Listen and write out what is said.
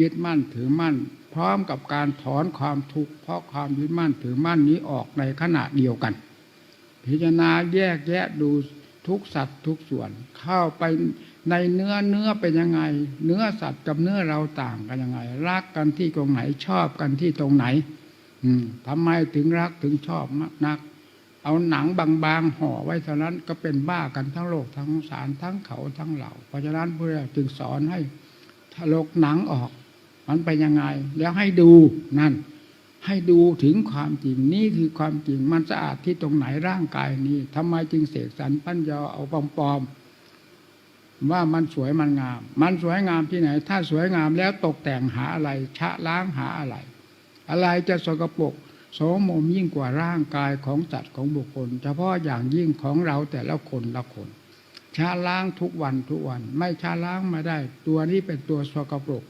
ยึดมั่นถือมั่น พร้อมกับการถอนความทุกข์เพราะความยึดมั่นถือมั่นนี้ออกในขณะเดียวกัน พิจารณาแยกแยะดูทุกสัตว์ทุกส่วน เข้าไปในเนื้อเนื้อเป็นยังไง เนื้อสัตว์กับเนื้อเราต่างกันยังไง รักกันที่ตรงไหนชอบกันที่ตรงไหน อืมทำไมถึงรักถึงชอบมากนัก เอาหนังบางๆห่อไว้เท่านั้นก็เป็นบ้ากันทั้งโลกทั้งสงสารทั้งเขาทั้งเหล่า เพราะฉะนั้นพระเจ้าจึงสอนให้ถลกหนังออก มันเป็นยังไง แล้วให้ดูนั่น ให้ดูถึงความจริงนี่คือความจริงมันสะอาดที่ตรงไหนร่างกายนี้ทำไมจึงเสกสรรปั้นยอเอาปลอมๆว่ามันสวยมันงาม มันสวยงามที่ไหน ถ้าสวยงามแล้วตกแต่งหาอะไร ชะล้างหาอะไร อะไรจะสกปรกโสมมยิ่งกว่าร่างกายของจัดของบุคคล เฉพาะอย่างยิ่งของเราแต่ละคนละคนชาล้างทุกวันทุกวัน ไม่ชาล้างไม่ได้ ตัวนี้เป็นตัวสกปรก